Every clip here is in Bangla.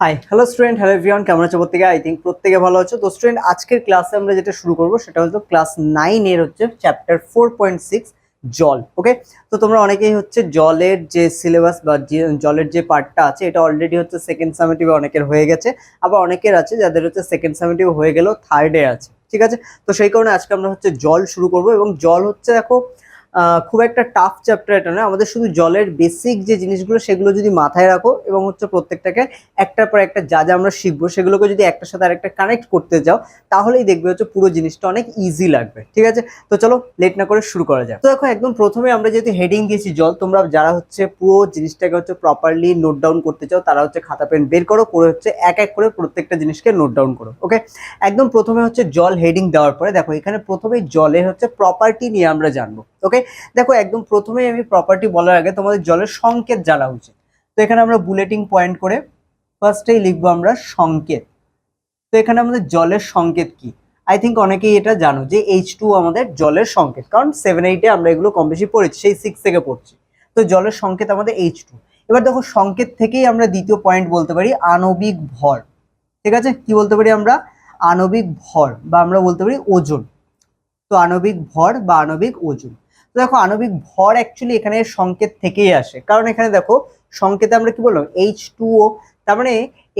Hi hello student hello everyone কেমন আছো প্রত্যেকে? আই থিঙ্ক প্রত্যেকে ভালো আছো। তো স্টুডেন্ট আজকের ক্লাসে আমরা যেটা শুরু করব সেটা হচ্ছে ক্লাস নাইনের হচ্ছে চ্যাপ্টার ফোর পয়েন্ট সিক্স জল ওকে তো তোমরা অনেকেই হচ্ছে জলের যে সিলেবাস বা জলের যে পার্টটা আছে, এটা অলরেডি হচ্ছে সেকেন্ড সামেটিভ অনেকের হয়ে গেছে। আবার অনেকের আছে যাদের হচ্ছে সেকেন্ড সামেটিভ হয়ে গেলেও থার্ডে আছে, ঠিক আছে? তো সেই কারণে আজকে আমরা হচ্ছে জল শুরু করব এবং জল হচ্ছে দেখো খুব একটা টাফ চ্যাপ্টার এটা নয়। আমাদের শুধু জলের বেসিক যে জিনিসগুলো, সেগুলো যদি মাথায় রাখো এবং হচ্ছে প্রত্যেকটাকে একটার পর একটা যা যা আমরা শিখব, সেগুলোকে যদি একটার সাথে আরেকটা কানেক্ট করতে যাও, তাহলেই দেখবে হচ্ছে পুরো জিনিসটা অনেক ইজি লাগবে। ঠিক আছে? তো চলো লেট না করে শুরু করা যাক। তো দেখো, একদম প্রথমে আমরা যেহেতু হেডিং দিয়েছি জল, তোমরা যারা হচ্ছে পুরো জিনিসটাকে হচ্ছে প্রপারলি নোট ডাউন করতে চাও, তারা হচ্ছে খাতা পেন বের করো, করে হচ্ছে এক এক করে প্রত্যেকটা জিনিসকে নোট ডাউন করো ওকে একদম প্রথমে হচ্ছে জল হেডিং দেওয়ার পরে, দেখো এখানে প্রথমেই জলের হচ্ছে প্রপার্টি নিয়ে আমরা জানব ওকে দেখো, একদম প্রথমেই আমি প্রপার্টি বলার আগে তোমাদের জলের সংকেত জানা উচিত। তো এখানে আমরা বুলেটিং পয়েন্ট করে ফার্স্টেই লিখব আমরা সংকেত। তো এখানে আমাদের জলের সংকেত কি? আই থিঙ্ক অনেকেই এটা জানো যে এইচ টু আমাদের জলের সংকেত, কারণ সেভেন এইটে আমরা এগুলো কম বেশি পড়েছি, সেই সিক্স থেকে পড়ছি। তো জলের সংকেত আমাদের এইচ টু এবার দেখো, সংকেত থেকেই আমরা দ্বিতীয় পয়েন্ট বলতে পারি আণবিক ভর। ঠিক আছে? কি বলতে পারি আমরা? আণবিক ভর, বা আমরা বলতে পারি ওজন। তো আণবিক ভর বা আণবিক ওজন। তো দেখো, আণবিক ভর অ্যাকচুয়ালি এখানে সংকেত থেকেই আসে। কারণ এখানে দেখো, সংকেতে আমরা কি বললাম? এইচ টু ও তার মানে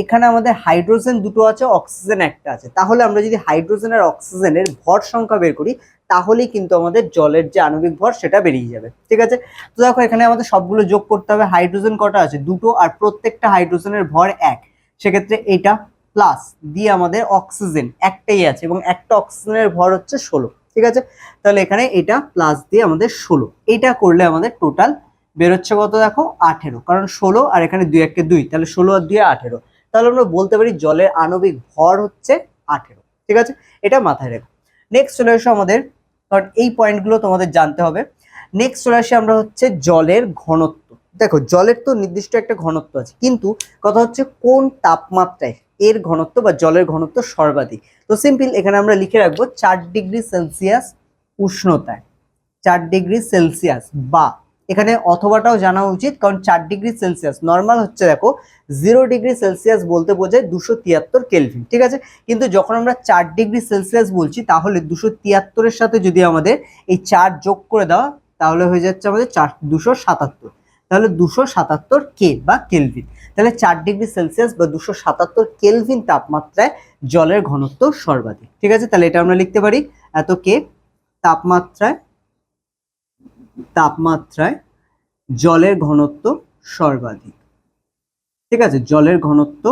এখানে আমাদের হাইড্রোজেন দুটো আছে অক্সিজেন একটা আছে। তাহলে আমরা যদি হাইড্রোজেন আর অক্সিজেনের ভর সংখ্যা বের করি, তাহলেই কিন্তু আমাদের জলের যে আণবিক ভর, সেটা বেরিয়ে যাবে। ঠিক আছে? তো দেখো, এখানে আমাদের সবগুলো যোগ করতে হবে। হাইড্রোজেন কটা আছে? দুটো, আর প্রত্যেকটা হাইড্রোজেনের ভর এক। সেক্ষেত্রে এটা প্লাস দিয়ে আমাদের অক্সিজেন একটাই আছে, এবং একটা অক্সিজেনের ভর হচ্ছে ষোলো। ঠিক আছে? তাহলে এখানে এটা প্লাস দিয়ে আমাদের ষোলো। এটা করলে আমাদের টোটাল বেরোচ্ছে কত দেখো? আঠেরো। কারণ ষোলো আর এখানে দুই একে দুই, তাহলে ষোলো আর দুই আঠেরো। তাহলে আমরা বলতে পারি জলের আণবিক ভর হচ্ছে আঠেরো। ঠিক আছে? এটা মাথায় রেখো। নেক্সট চলে আসো আমাদের। কারণ এই পয়েন্টগুলো তোমাদের জানতে হবে। নেক্সট চলে আসি আমরা হচ্ছে জলের ঘনত্ব। দেখো, জলের তো নির্দিষ্ট একটা ঘনত্ব আছে। কিন্তু কথা হচ্ছে কোন তাপমাত্রায় এর ঘনত্ব বা জলের ঘনত্ব সর্বাধিক। তো সিম্পল এখানে আমরা লিখে রাখব চার ডিগ্রি সেলসিয়াস উষ্ণতায়। চার ডিগ্রি সেলসিয়াস বা এখানে অথবাটাও জানা উচিত কারণ চার ডিগ্রি সেলসিয়াস। নর্মাল হচ্ছে দেখো জিরো ডিগ্রি সেলসিয়াস বলতে বোঝায় দুশো তিয়াত্তর কেলভিন ঠিক আছে? কিন্তু যখন আমরা চার ডিগ্রি সেলসিয়াস বলছি তাহলে দুশো তিয়াত্তরের সাথে যদি আমাদের এই চার যোগ করে দেওয়া তাহলে হয়ে যাচ্ছে আমাদের চার, দুশো সাতাত্তর। তাহলে দুশো সাতাত্তর কে বা কেলভিন। তাহলে চার ডিগ্রি সেলসিয়াস বা দুশো সাতাত্তর কেলভিন তাপমাত্রায় জলের ঘনত্ব সর্বাধিক। ঠিক আছে? তাহলে এটা আমরা লিখতে পারি। এত কে? তাপমাত্রায় তাপমাত্রায় জলের ঘনত্ব সর্বাধিক। ঠিক আছে? জলের ঘনত্ব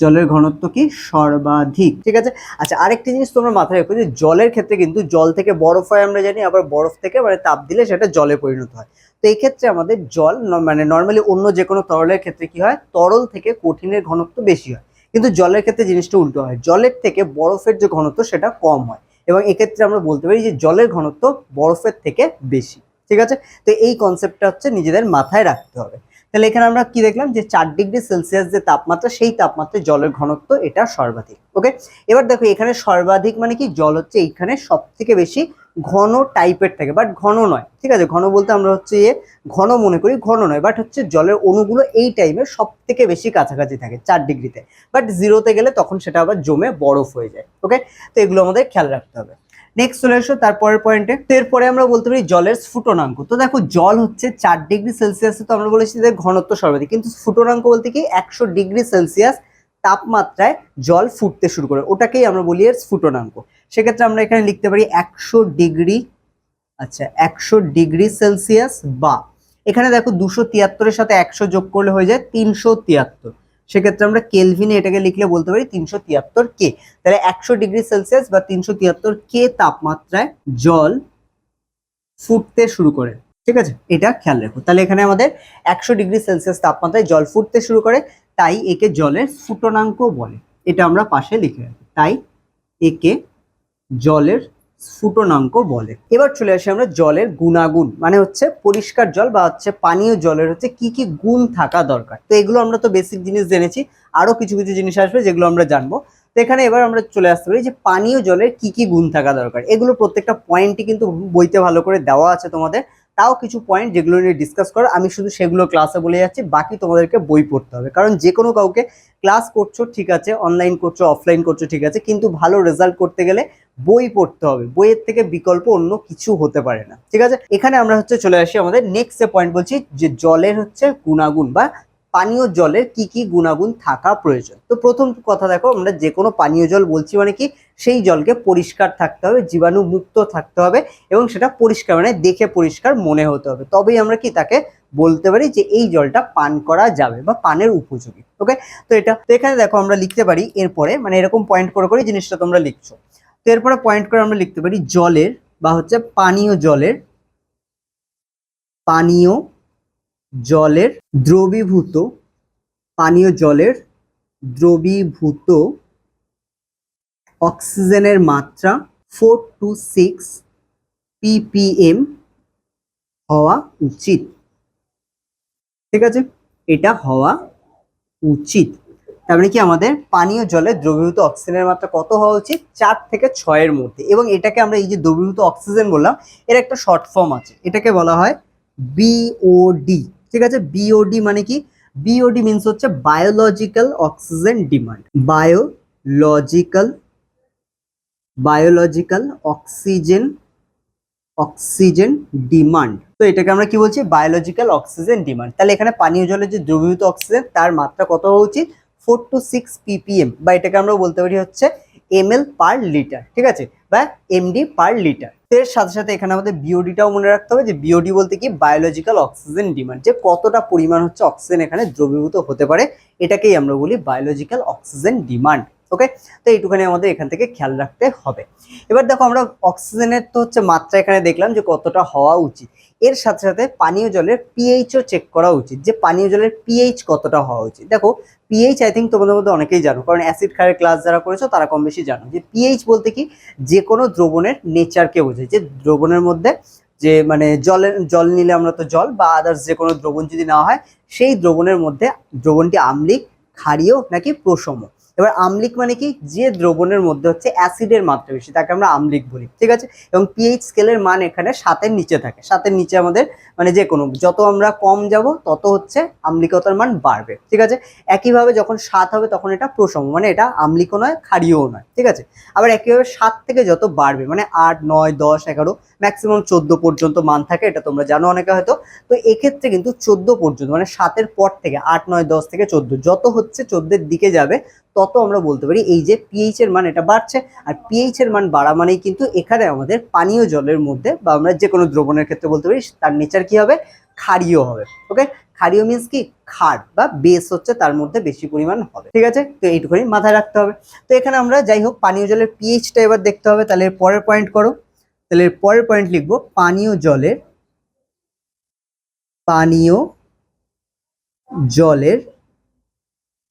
জলের ঘনত্ব কি সর্বাধিক? ঠিক আছে? আচ্ছা আরেকটি জিনিস তোমরা মাথায় রেখো যে জলের ক্ষেত্রে কিন্তু জল থেকে বরফ হয় আমরা জানি, আবার বরফ থেকে মানে তাপ দিলে সেটা জলে পরিণত হয়। তো এই ক্ষেত্রে আমাদের জল মানে নর্মালি অন্য যে কোনো তরলের ক্ষেত্রে কি হয়? তরল থেকে কঠিনের ঘনত্ব বেশি হয়। কিন্তু জলের ক্ষেত্রে জিনিসটা উল্টো হয়। জলের থেকে বরফের যে ঘনত্ব সেটা কম হয়। এবং এক্ষেত্রে আমরা বলতে পারি যে জলের ঘনত্ব বরফের থেকে বেশি। ঠিক আছে? তো এই কনসেপ্টটা হচ্ছে নিজেদের মাথায় রাখতে হবে। তাহলে এখানে আমরা কি দেখলাম? যে চার ডিগ্রি সেলসিয়াস যে তাপমাত্রা, সেই তাপমাত্রায় জলের ঘনত্ব এটা সর্বাধিক ওকে এবার দেখো, এখানে সর্বাধিক মানে কি? জল হচ্ছে এইখানে সব থেকে বেশি ঘন টাইপের থাকে বাট ঘন নয়, ঠিক আছে? ঘন বলতে আমরা হচ্ছে ইয়ে ঘন মনে করি, ঘন নয় বাট হচ্ছে জলের অণুগুলো এই টাইমে সব থেকে বেশি কাছাকাছি থাকে, চার ডিগ্রিতে বাট জিরোতে গেলে তখন সেটা আবার জমে বরফ হয়ে যায় ওকে তো এগুলো আমাদের খেয়াল রাখতে হবে। নেক্সট চলে এসো তারপরের পয়েন্টে এরপরে আমরা বলতে পারি জলের স্ফুটনাঙ্ক। তো দেখো, জল হচ্ছে চার ডিগ্রি সেলসিয়াসে, তো আমরা বলেছি যে ঘনত্ব সর্বাধিক। কিন্তু স্ফুটনাঙ্ক বলতে কি, একশো ডিগ্রি সেলসিয়াস তাপমাত্রায় জল ফুটতে শুরু করে। ওটাকেই আমরা বলি এর স্ফুটনাঙ্ক। সেক্ষেত্রে আমরা এখানে লিখতে পারি একশো ডিগ্রি আচ্ছা একশো ডিগ্রি সেলসিয়াস বা। এখানে দেখো দুশো তিয়াত্তরের সাথে একশো যোগ করলে হয়ে যায় তিনশো তিয়াত্তর। সেক্ষেত্রে আমরা কেলভিনে এটাকে লিখলে বলতে পারি তিনশো তিয়াত্তর কে তাহলে একশো ডিগ্রি সেলসিয়াস বা তিনশো তিয়াত্তর কে তাপমাত্রায় জল ফুটতে শুরু করে। ঠিক আছে? এটা খেয়াল রাখো। তাহলে এখানে আমাদের একশো ডিগ্রি সেলসিয়াস তাপমাত্রায় জল ফুটতে শুরু করে, তাই একে জলের স্ফুটনাঙ্ক বলে। এটা আমরা পাশে লিখে রাখি। তাই একে জলের স্ফুটনাঙ্ক বলে। এবার চলে আসি আমরা জলের গুণাগুণ মানে হচ্ছে পরিষ্কার জল বা হচ্ছে পানীয় জলের হচ্ছে কি কি গুণ থাকা দরকার। তো এগুলো আমরা তো বেসিক জিনিস জেনেছি আরও কিছু কিছু জিনিস আসবে যেগুলো আমরা জানব। তো এখানে এবার আমরা চলে আসতে পারি যে পানীয় জলের কি কি গুণ থাকা দরকার। এগুলো প্রত্যেকটা পয়েন্টই কিন্তু বইতে ভালো করে দেওয়া আছে তোমাদের। তাও কিছু পয়েন্ট যেগুলো নিয়ে ডিসকাস করো আমি শুধু সেগুলো ক্লাসে বলে যাচ্ছি, বাকি তোমাদেরকে বই পড়তে হবে। কারণ যে কোনো কাউকে ক্লাস করছ, ঠিক আছে অনলাইন করছ অফলাইন করছ, ঠিক আছে, কিন্তু ভালো রেজাল্ট করতে গেলে বই পড়তে হবে। বইয়ের থেকে বিকল্প অন্য কিছু হতে পারে না। ঠিক আছে? এখানে আমরা হচ্ছে চলে আসি আমাদের নেক্সট পয়েন্ট বলছি, যে জলের হচ্ছে গুণাগুণ বা পানীয় জলের কি কি গুণাগুণ থাকা প্রয়োজন? তো প্রথম কথা দেখো, আমরা যে কোনো পানীয় জল বলছি মানে কি, সেই জলকে পরিষ্কার থাকতে হবে জীবাণু মুক্ত থাকতে হবে এবং সেটা পরিষ্কার মানে দেখে পরিষ্কার মনে হতে হবে। তবেই আমরা কি তাকে বলতে পারি যে এই জলটা পান করা যাবে বা পানের উপযোগী। ওকে তো এটা, তো এখানে দেখো আমরা লিখতে পারি, এরপরে মানে এরকম পয়েন্ট করে করে জিনিসটা তোমরা লিখছো। তো এরপরে পয়েন্ট করে আমরা লিখতে পারি জলের বা হচ্ছে পানীয় জলের পানীয় জলের দ্রবীভূত, পানীয় জলের দ্রবীভূত অক্সিজেনের মাত্রা ফোর টু সিক্স পিপিএম হওয়া উচিত। ঠিক আছে? এটা হওয়া উচিত। তার মানে কি আমাদের পানীয় জলে দ্রবীভূত অক্সিজেনের মাত্রা কত হওয়া উচিত? চার থেকে ছয়ের মধ্যে। এবং এটাকে আমরা এই যে দ্রবীভূত অক্সিজেন বললাম, এর একটা শর্ট ফর্ম আছে। এটাকে বলা হয় বিওডি ঠিক আছে? বিওডি মানে কি? বিওডি মিনস হচ্ছে biological oxygen demand biological biological oxygen oxygen demand তো এটাকে আমরা কি বলছি? বায়োলজিক্যাল অক্সিজেন ডিমান্ড তাহলে এখানে পানীয় জলের যে দ্রবীভূত অক্সিজেন তার মাত্রা কত হওয়া উচিত? ফোর টু সিক্স পিপিএম বা এটাকে আমরা বলতে পারি হচ্ছে এম এল পার লিটার ঠিক আছে? বা এমডি পার লিটার এর সাথে সাথে এখানে আমাদের বিওডিটাও মনে রাখতে হবে যে বিওডি বলতে কি? বায়োলজিক্যাল অক্সিজেন ডিমান্ড যে কতটা পরিমাণ হচ্ছে অক্সিজেন এখানে দ্রবীভূত হতে পারে, এটাকেই আমরা বলি বায়োলজিক্যাল অক্সিজেন ডিমান্ড ওকে তো এইটুখানি আমাদের এখান থেকে খেয়াল রাখতে হবে। এবার দেখো আমরা অক্সিজেনের তো হচ্ছে মাত্রা এখানে দেখলাম যে কতটা হওয়া উচিত। এর সাথে সাথে পানীয় জলের পিএইচও চেক করা উচিত, যে পানীয় জলের পিএইচ কতটা হওয়া উচিত। দেখো পিএইচ আই থিঙ্ক তোমাদের মধ্যে অনেকেই জানো, কারণ অ্যাসিড খারের ক্লাস যারা করেছ তারা কম বেশি জানো যে পিএইচ বলতে কি? যে কোনো দ্রবণের নেচারকে বোঝায়, যে দ্রবণের মধ্যে যে মানে জলের, জল নিলে আমরা তো জল বা আদার্স যে কোনো দ্রবণ যদি নেওয়া হয়, সেই দ্রবণের মধ্যে দ্রবণটি আম্লিক, ক্ষারীয় নাকি প্রশম এবার আম্লিক মানে কি? যে দ্রবণের মধ্যে হচ্ছে অ্যাসিডের মাত্রা বেশি, তাকে আমরা আম্লিক বলি, ঠিক আছে? এবং পিএইচ স্কেলের মান এখানে সাতের নিচে থাকে। সাতের নিচে আমাদের মানে যে কোনো, যত আমরা কম যাব, তত হচ্ছে আম্লিকতার মান বাড়বে, ঠিক আছে? একইভাবে যখন সাত হবে, তখন এটা প্রসম মানে এটা আম্লিকও নয়, ক্ষারীয়ও নয়, ঠিক আছে? আবার একইভাবে সাত থেকে যত বাড়বে মানে আট, নয়, দশ, এগারো ম্যাক্সিমাম চোদ্দ পর্যন্ত মান থাকে, এটা তোমরা জানো অনেকে হয়তো। তো এক্ষেত্রে কিন্তু চোদ্দ পর্যন্ত মানে সাতের পর থেকে, আট, নয়, দশ থেকে চোদ্দ, যত হচ্ছে চোদ্দের দিকে যাবে তত আমরা বলতে পারি এই যে পিএইচ এর মান এটা বাড়ছে, আর পিএইচ এর মান বাড়া মানেই কিন্তু এখানে আমাদের পানীয় জলের মধ্যে বা আমরা যে কোনো দ্রবণের ক্ষেত্রে বলতে পারি তার নেচার কি হবে? ক্ষারীয় হবে। ওকে ক্ষারীয় মিন্স কি? ক্ষার বা বেস হচ্ছে তার মধ্যে বেশি পরিমাণ হবে। ঠিক আছে? তো এইটুকুনি মাথায় রাখতে হবে। তো এখানে আমরা যাই হোক, পানীয় জলের পিএইচটা এবার দেখতে হবে, তাহলে পরের পয়েন্ট করো। তাহলে পরের পয়েন্ট লিখব, পানীয় জলের পানীয় জলের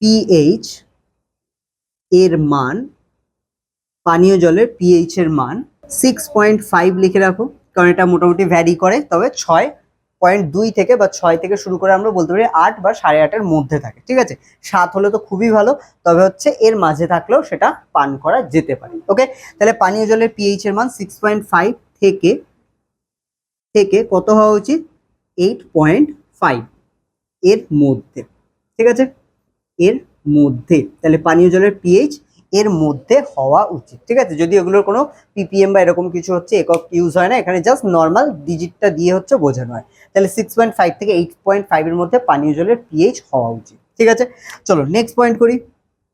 পিএইচ এর মান, পানীয় জলের পিএইচ এর মান সিক্স পয়েন্ট ফাইভ লিখে রাখো, কারণ এটা মোটামুটি ভ্যারি করে, তবে ছয় পয়েন্ট দুই থেকে বা ছয় থেকে শুরু করে আমরা বলতে পারি আট বা সাড়ে আটের মধ্যে থাকে, ঠিক আছে? সাত হলে তো খুবই ভালো, তবে হচ্ছে এর মাঝে থাকলেও সেটা পান করা যেতে পারে ওকে তাহলে পানীয় জলের পিএইচ এর মান সিক্স পয়েন্ট ফাইভ থেকে থেকে কত হওয়া উচিত? এইট পয়েন্ট ফাইভ এর মধ্যে, ঠিক আছে? এর মধ্যে, তাহলে পানীয় জলের পিএইচ এর মধ্যে হওয়া উচিত, ঠিক আছে? যদি এগুলোর কোনো পিপিএম বা এরকম কিছু হচ্ছে, একক ইউজ হয় না, এখানে জাস্ট নর্মাল ডিজিটটা দিয়ে হচ্ছে বোঝানো হয়। তাহলে সিক্স পয়েন্ট ফাইভ থেকে এইট পয়েন্ট ফাইভের মধ্যে পানীয় জলের পিএইচ হওয়া উচিত, ঠিক আছে? চলো নেক্সট পয়েন্ট করি।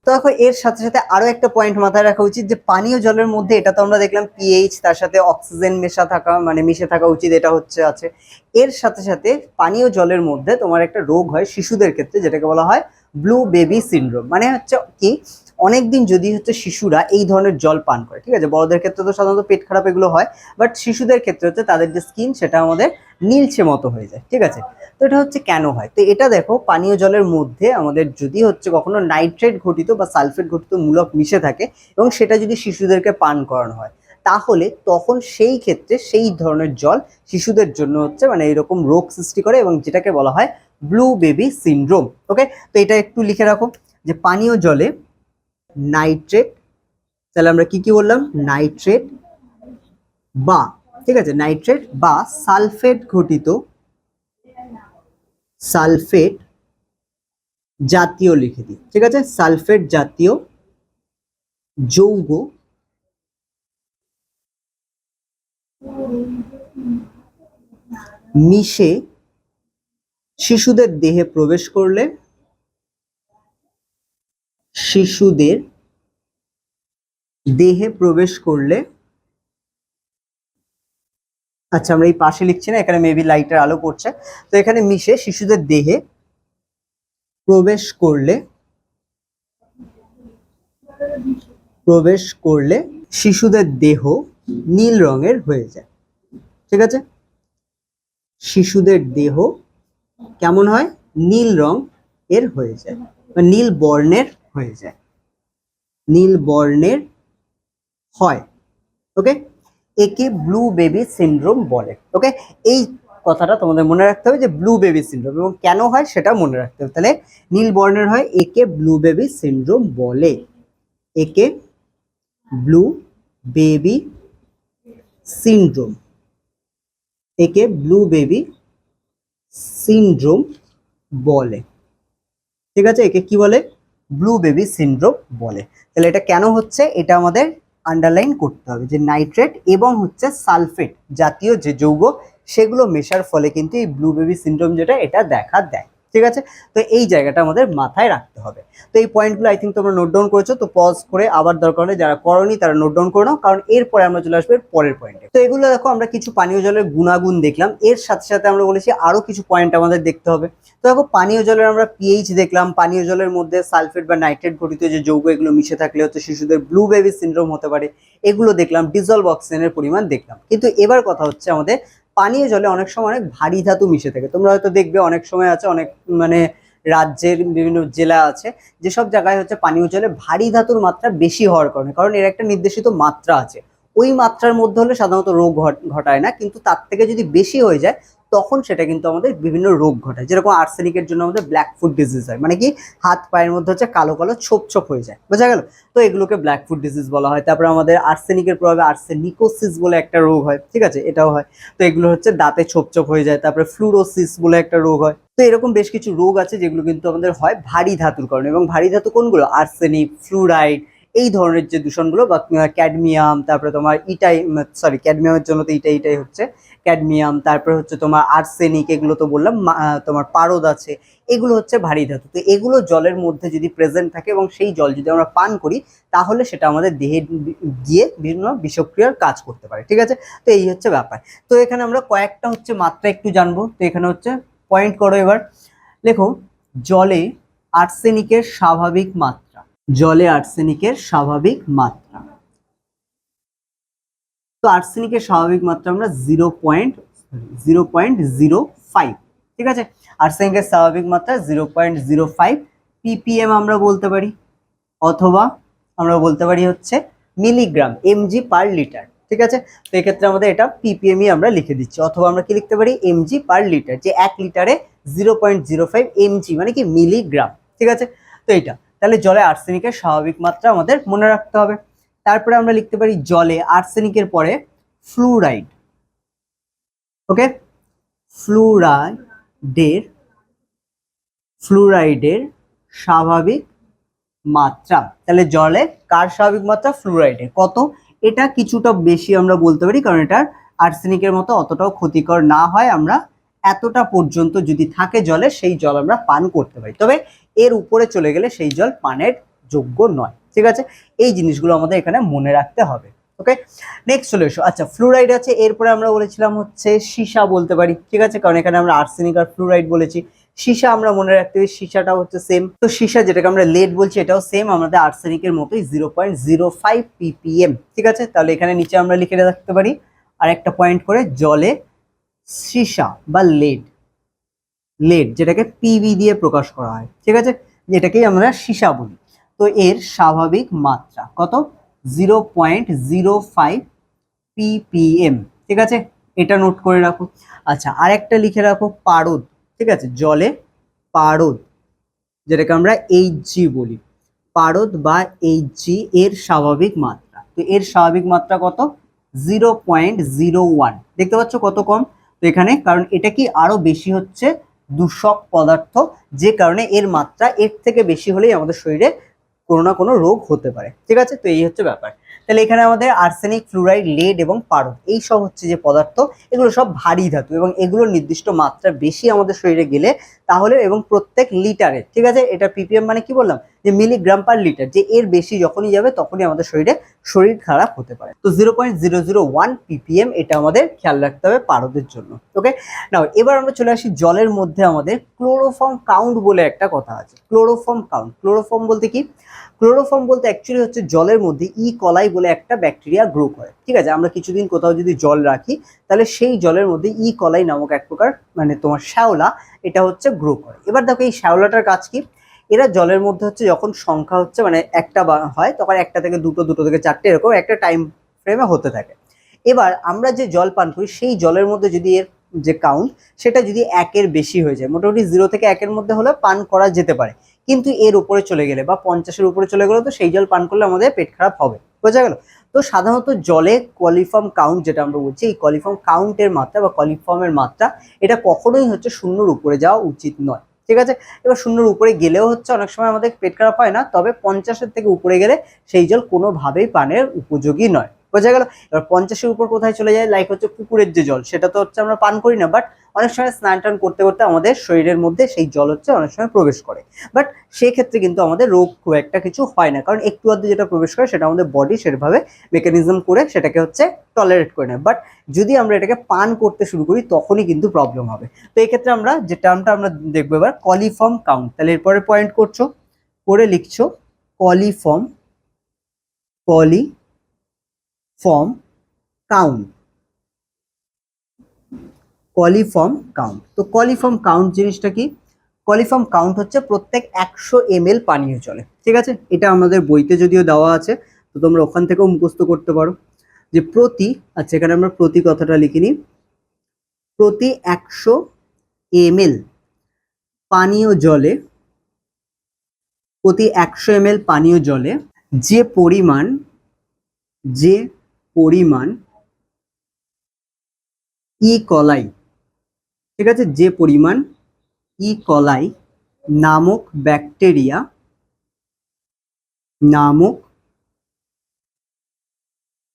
তো দেখো, এর সাথে সাথে আরও একটা পয়েন্ট মাথায় রাখা উচিত যে, পানীয় জলের মধ্যে এটা তো আমরা দেখলাম পিএইচ তার সাথে অক্সিজেন মেশা থাকা মানে মিশে থাকা উচিত, এটা হচ্ছে আছে। এর সাথে সাথে পানীয় জলের মধ্যে তোমার একটা রোগ হয় শিশুদের ক্ষেত্রে, যেটাকে বলা হয় ব্লু বেবি সিন্ড্রোম। মানে হচ্ছে কি, অনেকদিন যদি হচ্ছে শিশুরা এই ধরনের জল পান করে, ঠিক আছে? বড়দের ক্ষেত্রে তো সাধারণত পেট খারাপ এগুলো হয় বাট শিশুদের ক্ষেত্রে হচ্ছে তাদের যে স্কিন সেটা আমাদের নীলছে মতো হয়ে যায়, ঠিক আছে? তো এটা হচ্ছে কেন হয়? তো এটা দেখো, পানীয় জলের মধ্যে আমাদের যদি হচ্ছে কখনো নাইট্রেট ঘটিত বা সালফেট ঘটিত মূলক মিশে থাকে এবং সেটা যদি শিশুদেরকে পান করানো হয়, তাহলে তখন সেই ক্ষেত্রে সেই ধরনের জল শিশুদের জন্য হচ্ছে মানে এরকম রোগ সৃষ্টি করে এবং যেটাকে বলা হয় ব্লু বেবি সিনড্রোম ওকে তো এটা একটু লিখে রাখো যে পানীয় জলে নাইট্রেট তাহলে আমরা কি কি বললাম? নাইট্রেট বা, ঠিক আছে? নাইট্রেট বা সালফেট ঘটিত সালফেট জাতীয় লিখে দিই, ঠিক আছে? সালফেট জাতীয় যৌগ মিশে শিশুদের দেহে প্রবেশ করলে শিশুদের দেহে প্রবেশ করলে আচ্ছা আমরা এই পাশে লিখছি না, এখানে মেবি লাইটের আলো পড়ছে। তো এখানে মিশে শিশুদের দেহে প্রবেশ করলে প্রবেশ করলে শিশুদের দেহ নীল রঙের হয়ে যায়। ঠিক আছে? শিশুদের দেহ কেমন হয়? নীল রং এর হয়ে যায়। বা নীল বর্ণের হয়ে যায়। নীল বর্ণের হয়। ওকে একে ব্লু বেবি সিনড্রোম বলে। ওকে এই কথাটা তোমাদের মনে রাখতে হবে যে ব্লু বেবি সিনড্রোম এবং কেন হয় সেটা মনে রাখতে হবে। তাহলে নীল বর্ণের হয়, একে ব্লু বেবি সিনড্রোম বলে। একে ব্লু বেবি সিনড্রোম একে ব্লু বেবি সিনড্রোম বলে। ঠিক আছে? একে কি বলে? ব্লু বেবি সিনড্রোম বলে। তাহলে এটা কেন হচ্ছে? এটা আমাদের আন্ডারলাইন করতে হবে যে নাইট্রেট এবং হচ্ছে সালফেট জাতীয় যে যৌগ, সেগুলো মেশার ফলে কিন্তু এই ব্লু বেবি সিনড্রোম যেটা, এটা দেখা দেয়। ঠিক আছে? তো এই জায়গাটা আমাদের মাথায় রাখতে হবে। তো এই পয়েন্টগুলো আই থিঙ্ক তোমরা নোট ডাউন করেছ, তো পজ করে আবার দরকার হলে যারা করনি তারা নোট ডাউন করে নাও, কারণ এরপরে আমরা চলে আসব পরের পয়েন্টে তো এগুলো দেখো, আমরা কিছু পানীয় জলের গুণাগুণ দেখলাম। এর সাথে সাথে আমরা বলেছি আরও কিছু পয়েন্ট আমাদের দেখতে হবে। তো দেখো, পানীয় জলের আমরা পিএইচ দেখলাম। পানীয় জলের মধ্যে সালফেট বা নাইট্রেট ঘটিত যে যৌগ, এগুলো মিশে থাকলে হচ্ছে শিশুদের ব্লু বেবি সিন্ড্রোম হতে পারে। এগুলো দেখলাম ডিজলভ অক্সিজেনের পরিমাণ দেখলাম। কিন্তু এবার কথা হচ্ছে আমাদের পানীয় জলে অনেক সময় অনেক ভারী ধাতু মিশে থাকে। তোমরা হয়তো দেখবে অনেক সময় আছে, অনেক মানে রাজ্যের বিভিন্ন জেলা আছে, যেসব জায়গায় হচ্ছে পানীয় জলে ভারী ধাতুর মাত্রা বেশি হওয়ার কারণে। কারণ এর একটা নির্দেশিত মাত্রা আছে। ওই মাত্রার মধ্যে হলে সাধারণত রোগ ঘট- ঘটায় না, কিন্তু তার থেকে যদি বেশি হয়ে যায় তখন সেটা কিন্তু আমাদের বিভিন্ন রোগ ঘটায়। যেরকম আর্সেনিকের জন্য আমাদের ব্ল্যাক ফুড ডিজিজ হয়। মানে কি? হাত, পায়ের মধ্যে হচ্ছে কালো কালো ছোপ ছোপ হয়ে যায়। বোঝা গেল? তো এগুলোকে ব্ল্যাক ফুড ডিজিজ বলা হয়। তারপরে আমাদের আর্সেনিকের প্রভাবে আর্সেনিকোসিস বলে একটা রোগ হয়। ঠিক আছে? এটাও হয়। তো এগুলো হচ্ছে দাঁতে ছোপ ছোপ হয়ে যায়। তারপরে ফ্লুরোসিস বলে একটা রোগ হয়। তো এরকম বেশ কিছু রোগ আছে যেগুলো কিন্তু আমাদের হয় ভারী ধাতুর কারণে। এবং ভারী ধাতু কোনগুলো? আর্সেনিক ফ্লুরাইড এই ধরনের যে দূষণগুলো বা ক্যাডমিয়াম তারপরে তোমার ইটাই সরি ক্যাডমিয়ামের জন্য তো ইটাই ইটাই হচ্ছে। ক্যাডমিয়াম তারপরে হচ্ছে তোমার আর্সেনিক এগুলো তো বললাম তোমার পারদ আছে, এগুলো হচ্ছে ভারী ধাতু। তো এগুলো জলের মধ্যে যদি প্রেজেন্ট থাকে এবং সেই জল যদি আমরা পান করি, তাহলে সেটা আমাদের দেহে গিয়ে বিভিন্ন বিষক্রিয়ার কাজ করতে পারে, ঠিক আছে? তো এই হচ্ছে ব্যাপার। তো এখানে আমরা কয়েকটা হচ্ছে মাত্রা একটু জানব। তো এখানে হচ্ছে পয়েন্ট করো এবার। লেখো, জলে আর্সেনিকের স্বাভাবিক মাত্রা জলে আর্সেনিকের স্বাভাবিক মাত্রা। তো আর্সেনিকের স্বাভাবিক মাত্রা আমরা zero point zero point zero five, ঠিক আছে? আর্সেনিকের স্বাভাবিক মাত্রা zero point zero five PPM আমরা বলতে পারি, অথবা আমরা বলতে পারি হচ্ছে মিলিগ্রাম, এমজি পার লিটার, ঠিক আছে? তো এক্ষেত্রে আমাদের এটা পিপিএমই আমরা লিখে দিচ্ছি, অথবা আমরা কি লিখতে পারি? এমজি পার লিটার, যে এক লিটারে zero point zero five mg মানে কি মিলিগ্রাম, ঠিক আছে? তো এইটা। তাহলে জলে আর্সেনিকের স্বাভাবিক মাত্রা আমাদের মনে রাখতে হবে। তারপরে আমরা লিখতে পারি জলে আর্সেনিকের পরে ফ্লুরাইড ওকে? ফ্লুরাইডের ফ্লুরাইডের স্বাভাবিক মাত্রা। তাহলে জলে কার স্বাভাবিক মাত্রা? ফ্লুরাইডের কত? এটা কিছুটা বেশি আমরা বলতে পারি, কারণ এটা আর্সেনিকের মতো অতটাও ক্ষতিকর না হয়। আমরা এতটা পর্যন্ত যদি থাকে জলে, সেই জল আমরা পান করতে পারি। তবে এর উপরে চলে গেলে সেই জল পানের যোগ্য নয়, ঠিক আছে? এই জিনিসগুলো আমাদের এখানে মনে রাখতে হবে ওকে নেক্সট চলে এসো। আচ্ছা ফ্লুরাইড আছে, এরপরে আমরা বলেছিলাম হচ্ছে সীসা বলতে পারি, ঠিক আছে? কারণ এখানে আমরা আর্সেনিক আর ফ্লুরাইড বলেছি। সীসা আমরা মনে রাখতে পারি, সীসাটা হচ্ছে সেম তো সীসা যেটাকে আমরা লেড বলছি, এটাও সেম আমাদের আর্সেনিকের মতোই zero point zero five PPM ঠিক আছে? তাহলে এখানে নিচে আমরা লিখে রাখতে পারি। আর একটা পয়েন্ট করে জলে সীসা বা লেড লেড যেটাকে পিভি দিয়ে প্রকাশ করা হয়, ঠিক আছে? যেটাকেই আমরা সীসা বলি। তো এর স্বাভাবিক মাত্রা কত? Zero point zero five PPM ঠিক আছে? এটা নোট করে রাখো। আচ্ছা আরেকটা লিখে রাখো, পারদ, ঠিক আছে? জলে পারদ, যেটাকে আমরা এইচজি বলি। পারদ বা এইচজি এর স্বাভাবিক মাত্রা। তো এর স্বাভাবিক মাত্রা কত? জিরো পয়েন্ট জিরো ওয়ান দেখতে পাচ্ছ কত কম? তো এখানে, কারণ এটা কি আরও বেশি হচ্ছে? দূষক পদার্থ যে কারণে এর মাত্রা এর থেকে বেশি হলেই আমাদের শরীরে কোনো না কোনো রোগ হতে পারে। ঠিক আছে? তো এই হচ্ছে ব্যাপার। তাহলে এখানে আমাদের আর্সেনিক, ফ্লুরাইড, লেড এবং পারদ এই সব হচ্ছে যে পদার্থ, এগুলো সব ভারী ধাতু এবং এগুলোর নির্দিষ্ট মাত্রা বেশি আমাদের শরীরে গেলে তাহলে এবং প্রত্যেক লিটারে, ঠিক আছে? এটা পিপিএম মানে কি বললাম? যে মিলিগ্রাম পার লিটার যে এর বেশি যখনই যাবে তখনই আমাদের শরীরে শরীর খারাপ হতে পারে। তো zero point zero zero one PPM এটা আমাদের খেয়াল রাখতে হবে পারদের জন্য ওকে নাও এবার আমরা চলে আসি জলের মধ্যে আমাদের ক্লোরোফর্ম কাউন্ট বলে একটা কথা আছে। ক্লোরোফর্ম কাউন্ট ক্লোরোফর্ম বলতে কি? ক্লোরোফর্ম বলতে অ্যাকচুয়ালি হচ্ছে জলের মধ্যে ই কলাই বলে একটা ব্যাকটেরিয়া গ্রো করে, ঠিক আছে? আমরা কিছুদিন কোথাও যদি জল রাখি, তাহলে সেই জলের মধ্যে ই কলাই নামক এক প্রকার মানে তোমার শ্যাওলা, এটা হচ্ছে গ্রো করে। এবার দেখো এই শ্যাওলাটার কাজ কি? এরা জলের মধ্যে হচ্ছে যখন সংখ্যা হচ্ছে মানে একটা হয়, তখন একটা থেকে দুটো দুটো থেকে চারটে এরকম একটা টাইম ফ্রেমে হতে থাকে। এবার আমরা যে জল পান করি, সেই জলের মধ্যে যদি এর যে কাউন্ট সেটা যদি একের বেশি হয়ে যায়, মোটামুটি জিরো থেকে একের মধ্যে হলে পান করা যেতে পারে। কিন্তু এর উপরে চলে গেলে বা পঞ্চাশের উপরে চলে গেলে তো সেই জল পান করলে আমাদের পেট খারাপ হবে, বোঝা গেল? তো সাধারণত জলে কলিফর্ম কাউন্ট যেটা আমরা বলছি, এই কলিফর্ম কাউন্টের মাত্রা বা কলিফর্মের মাত্রা, এটা কখনোই হচ্ছে শূন্যর উপরে যাওয়া উচিত নয়। ঠিক আছে? এবার শূন্যর উপরে গেলেও হচ্ছে অনেক সময় আমাদের পেট খারাপ হয় না, তবে পঞ্চাশের থেকে উপরে গেলে সেই জল কোনোভাবেই পানের উপযোগী নয়। বোঝা গেল। এবার পঞ্চাশের উপর কোথায় চলে যায়? লাইক হচ্ছে পুকুরের যে জল, সেটা তো হচ্ছে আমরা পান করি না বাট অনেক সময় স্নান টান করতে করতে আমাদের শরীরের মধ্যে সেই জল হচ্ছে অনেক সময় প্রবেশ করে। বাট সেই ক্ষেত্রে কিন্তু আমাদের রোগ খুব একটা কিছু হয় না, কারণ একটু আধটু যেটা প্রবেশ করে সেটা আমাদের বডি সেভাবে মেকানিজম করে সেটাকে হচ্ছে টলারেট করে নেয়। বাট যদি আমরা এটাকে পান করতে শুরু করি, তখনই কিন্তু প্রবলেম হবে। তো এই ক্ষেত্রে আমরা যে টার্মটা আমরা দেখব এবার কলিফর্ম কাউন্ট তাহলে এরপরে পয়েন্ট করছ, করে লিখছো coliform coliform count coliform count তো কলিফর্ম কাউন্ট জিনিসটা কি? কলিফর্ম কাউন্ট হচ্ছে প্রত্যেক একশো এম এল পানীয় জলে। ঠিক আছে? এটা আমাদের বইতে যদিও দেওয়া আছে, তো তোমরা ওখান থেকেও মুখস্থ করতে পারো। যে প্রতি আচ্ছা এখানে আমরা প্রতি কথাটা লিখে নিই প্রতি একশো এম এল পানীয় জলে, প্রতি একশো এম এল পানীয় জলে যে পরিমাণ, যে পরিমাণ ই কলাই। ঠিক আছে? যে পরিমাণ ই কলাই নামক ব্যাকটেরিয়া নামক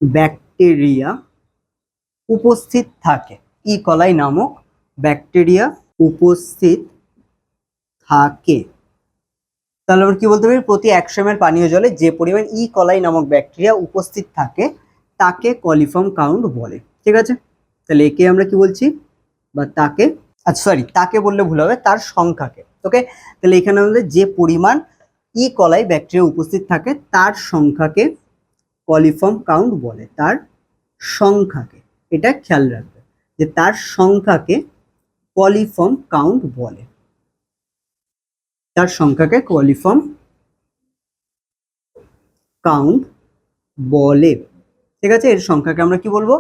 ব্যাকটেরিয়া উপস্থিত থাকে। ই কলাই নামক ব্যাকটেরিয়া উপস্থিত থাকে। তাহলে আমরা কি বলতে পারি? প্রতি একশো এম পানীয় জলে যে পরিমাণ ই কলাই নামক ব্যাকটেরিয়া উপস্থিত থাকে তাকে কলিফর্ম কাউন্ট বলে, ঠিক আছে? তাহলে একে আমরা কি বলছি? বা তাকে আচ্ছা সরি তাকে বললে ভুল হবে, তার সংখ্যাকে ওকে তাহলে এখানে আমাদের যে পরিমাণ ই কলাই ব্যাকটেরিয়া উপস্থিত থাকে, তার সংখ্যাকে কলিফর্ম কাউন্ট বলে, তার সংখ্যাকে, এটা খেয়াল রাখবে, যে তার সংখ্যাকে কলিফর্ম কাউন্ট বলে, তার সংখ্যাকে কলিফর্ম কাউন্ট বলে। ঠিক আছে? এর সংখ্যাকে আমরা কি বলব?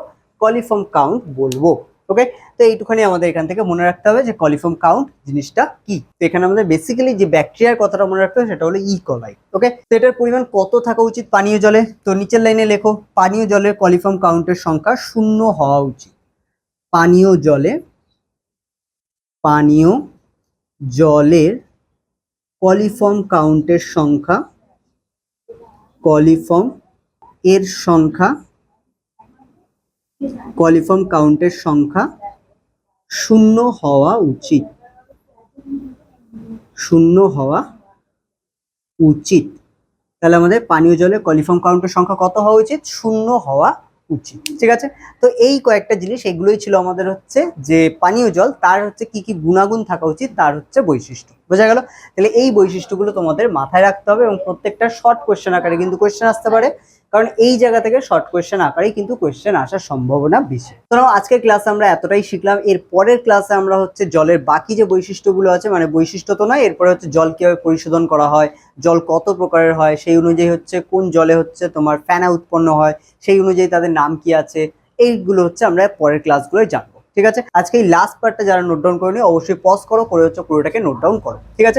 কলিফর্ম কাউন্ট বলব। ওকে তো এইটুখানি আমাদের এখান থেকে মনে রাখতে হবে যে কলিফর্ম কাউন্ট জিনিসটা কি? তো এখানে আমাদের বেসিক্যালি যে ব্যাকটেরিয়ার কথাটা মনে রাখতে হবে সেটা হলো ই কলাই ওকে তো এটার পরিমাণ কত থাকা উচিত পানীয় জলে? তো নিচের লাইনে লেখো, পানীয় জলের কলিফর্ম কাউন্টের সংখ্যা শূন্য হওয়া উচিত। পানীয় জলে, পানীয় জলের কলিফর্ম কাউন্টের সংখ্যা কলিফর্ম এর সংখ্যা কলিফর্ম কাউন্টের সংখ্যা শূন্য হওয়া উচিত। শূন্য হওয়া উচিত। তাহলে আমাদের পানীয় জলে কলিফর্ম কাউন্টের সংখ্যা কত হওয়া উচিত? শূন্য হওয়া উচিত। ঠিক আছে? তো এই কয়েকটা জিনিস, এগুলোই ছিল আমাদের হচ্ছে যে পানীয় জল, তার হচ্ছে কি কি গুণাগুণ থাকা উচিত, তার হচ্ছে বৈশিষ্ট্য। বোঝা গেল? তাহলে এই বৈশিষ্ট্যগুলো তোমাদের মাথায় রাখতে হবে এবং প্রত্যেকটা শর্ট কোয়েশ্চেন আকারে কিন্তু কোয়েশ্চেন আসতে পারে। কারণ এই জায়গা থেকে শর্ট কোয়েশ্চেন আকারেই কিন্তু কোয়েশ্চেন আসার সম্ভাবনা বেশি। তো আজকের ক্লাসে আমরা এতটাই শিখলাম, এর পরের ক্লাসে আমরা হচ্ছে জলের বাকি যে বৈশিষ্ট্যগুলো আছে মানে বৈশিষ্ট্য তো নয়, এরপরে হচ্ছে জল কীভাবে পরিশোধন করা হয়, জল কত প্রকারের হয়, সেই অনুযায়ী হচ্ছে কোন জলে হচ্ছে তোমার ফেনা উৎপন্ন হয়, সেই অনুযায়ী তাদের নাম কি আছে, এইগুলো হচ্ছে আমরা পরের ক্লাসগুলোয় জানব। ঠিক আছে? আজকে এই লাস্ট পার্টটা যারা নোট ডাউন করেনি, অবশ্যই পজ করো, করে হচ্ছে পুরোটাকে নোট ডাউন করো। ঠিক আছে?